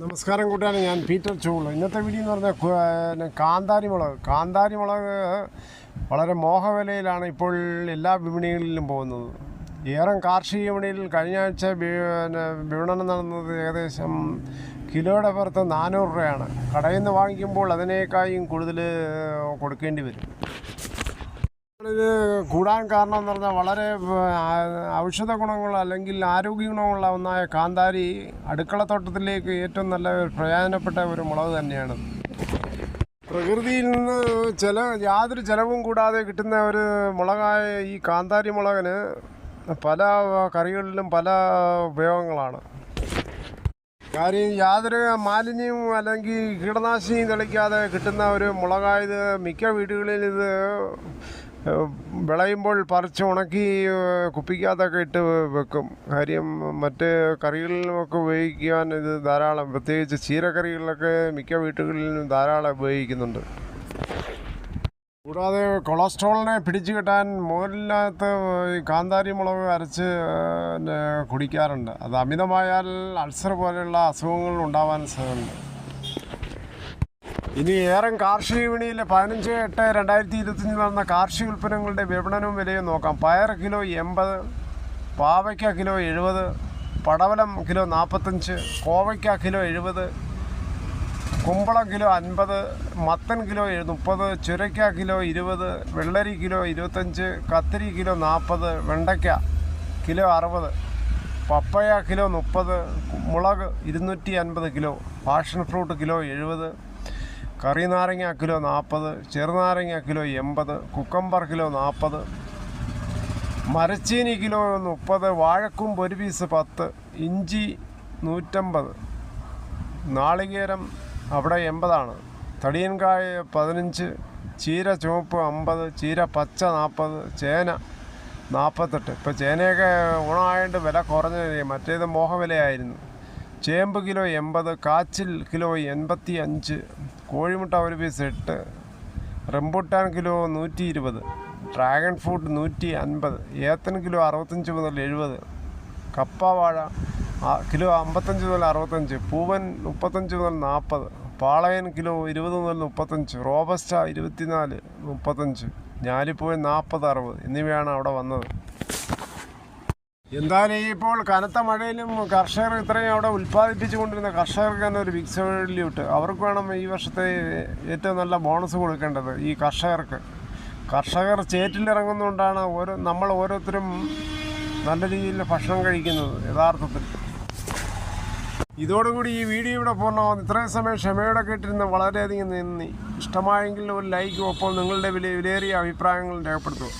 നമസ്കാരം കൂട്ടാണ് ഞാൻ പീറ്റർ ചൂൾ. ഇന്നത്തെ വീഡിയോ എന്ന് പറഞ്ഞാൽ കാന്താരി മുളക് കാന്താരി മുളക് വളരെ മോഹവിലയിലാണ് ഇപ്പോൾ എല്ലാ വിപണികളിലും പോകുന്നത്. ഏറം കാർഷിക വിപണിയിൽ കഴിഞ്ഞ ആഴ്ച പിന്നെ വിപണനം നടന്നത് ഏകദേശം കിലോയുടെ പുറത്ത് നാനൂറ് രൂപയാണ്. കടയിൽ നിന്ന് വാങ്ങിക്കുമ്പോൾ അതിനേക്കായും കൂടുതൽ കൊടുക്കേണ്ടി വരും. ഇത് കൂടാൻ കാരണം എന്ന് പറഞ്ഞാൽ വളരെ ഔഷധ ഗുണങ്ങൾ അല്ലെങ്കിൽ ആരോഗ്യ ഗുണമുള്ള ഒന്നായ കാന്താരി അടുക്കളത്തോട്ടത്തിലേക്ക് ഏറ്റവും നല്ല പ്രയോജനപ്പെട്ട ഒരു മുളക് തന്നെയാണ്. പ്രകൃതിയിൽ നിന്ന് ചില യാതൊരു ചിലവും കൂടാതെ കിട്ടുന്ന ഒരു മുളകായ ഈ കാന്താരി മുളകിന് പല കറികളിലും പല ഉപയോഗങ്ങളാണ്. കാര്യം യാതൊരു മാലിന്യവും അല്ലെങ്കിൽ കീടനാശിനിയും തെളിക്കാതെ കിട്ടുന്ന ഒരു മുളകായത് മിക്ക വീടുകളിൽ ഇത് വിളയുമ്പോൾ പറിച്ച് ഉണക്കി കുപ്പിക്കകത്തൊക്കെ ഇട്ട് വെക്കും. കാര്യം മറ്റ് കറികളിലുമൊക്കെ ഉപയോഗിക്കാൻ ഇത് ധാരാളം. പ്രത്യേകിച്ച് ചീരക്കറികളിലൊക്കെ മിക്ക വീട്ടുകളിലും ധാരാളം ഉപയോഗിക്കുന്നുണ്ട്. കൂടാതെ കൊളസ്ട്രോളിനെ പിടിച്ചു കിട്ടാൻ മോരിനകത്ത് ഈ കാന്താരി മുളക് അരച്ച് കുടിക്കാറുണ്ട്. അത് അമിതമായാൽ അൾസർ പോലെയുള്ള അസുഖങ്ങൾ ഉണ്ടാവാൻ സാധ്യതയുണ്ട്. ഇനി ഏറെ കാർഷിക വിപണിയിൽ പതിനഞ്ച് എട്ട് രണ്ടായിരത്തി ഇരുപത്തഞ്ച് നടന്ന കാർഷിക ഉൽപ്പന്നങ്ങളുടെ വിപണനവും വിലയും നോക്കാം. പയർ കിലോ എൺപത് പാവയ്ക്ക കിലോ എഴുപത് പടവലം കിലോ നാൽപ്പത്തഞ്ച് കോവയ്ക്ക കിലോ എഴുപത് കുമ്പളം കിലോ അൻപത് മത്തൻ കിലോ മുപ്പത് ചുരയ്ക്ക കിലോ ഇരുപത് വെള്ളരി കിലോ ഇരുപത്തഞ്ച് കത്തിരി കിലോ നാൽപ്പത് വെണ്ടയ്ക്ക കിലോ അറുപത് പപ്പയ കിലോ മുപ്പത് മുളക് ഇരുന്നൂറ്റി അൻപത് കിലോ പാഷൻ ഫ്രൂട്ട് കിലോ എഴുപത് കറി നാരങ്ങ കിലോ നാൽപ്പത് ചെറുനാരങ്ങ കിലോ എൺപത് കുക്കമ്പർ കിലോ നാൽപ്പത് മരച്ചീനി കിലോ മുപ്പത് വാഴക്കൂമ്പ് ഒരു പീസ് പത്ത് ഇഞ്ചി നൂറ്റമ്പത് നാളികേരം അവിടെ എൺപതാണ്. തടിയൻകായ പതിനഞ്ച് ചീര ചുവപ്പ് അമ്പത് ചീര പച്ച നാൽപ്പത് ചേന നാൽപ്പത്തെട്ട്. ഇപ്പോൾ ചേനയൊക്കെ ഓണമായതുകൊണ്ട് വില കുറഞ്ഞ മറ്റേത് മോഹവിലയായിരുന്നു. ചേമ്പ് കിലോ എൺപത് കാച്ചിൽ കിലോ എൺപത്തി അഞ്ച് കോഴിമുട്ട ഒരു പീസ് എട്ട് റംബുട്ടാൻ കിലോ നൂറ്റി ഇരുപത് ഡ്രാഗൺ ഫ്രൂട്ട് നൂറ്റി അൻപത് ഏത്തൻ കിലോ അറുപത്തഞ്ച് മുതൽ എഴുപത് കപ്പ വാഴ കിലോ അമ്പത്തഞ്ച് മുതൽ അറുപത്തഞ്ച് പൂവൻ മുപ്പത്തഞ്ച് മുതൽ നാൽപ്പത് പാളയൻ കിലോ ഇരുപത് മുതൽ മുപ്പത്തഞ്ച് റോബസ്റ്റ ഇരുപത്തിനാല് മുപ്പത്തഞ്ച് ഞാലിപ്പൂവൻ നാൽപ്പത് അറുപത് എന്നിവയാണ് അവിടെ വന്നത്. എന്തായാലും ഇപ്പോൾ കനത്ത മഴയിലും കർഷകർ ഇത്രയും അവിടെ ഉൽപ്പാദിപ്പിച്ചു കൊണ്ടിരുന്ന കർഷകർക്ക് തന്നെ ഒരു ബിഗ് സല്യൂട്ട് അവർക്ക് വേണം ഈ വർഷത്തെ ഏറ്റവും നല്ല ബോണസ് കൊടുക്കേണ്ടത് ഈ കർഷകർക്ക്. കർഷകർ ചേറ്റിലിറങ്ങുന്നതുകൊണ്ടാണ് ഓരോ നമ്മൾ ഓരോരുത്തരും നല്ല രീതിയിൽ ഭക്ഷണം കഴിക്കുന്നത് യഥാർത്ഥത്തിൽ. ഇതോടുകൂടി ഈ വീഡിയോ ഇവിടെ പൂർണമാകുന്നു. ഇത്രയും സമയം ക്ഷമയോടെ കേട്ടിരുന്ന വളരെയധികം നന്ദി. ഇഷ്ടമായെങ്കിൽ ഒരു ലൈക്കും ഒപ്പം നിങ്ങളുടെ വില വിലയേറിയ അഭിപ്രായങ്ങൾ രേഖപ്പെടുത്തുക.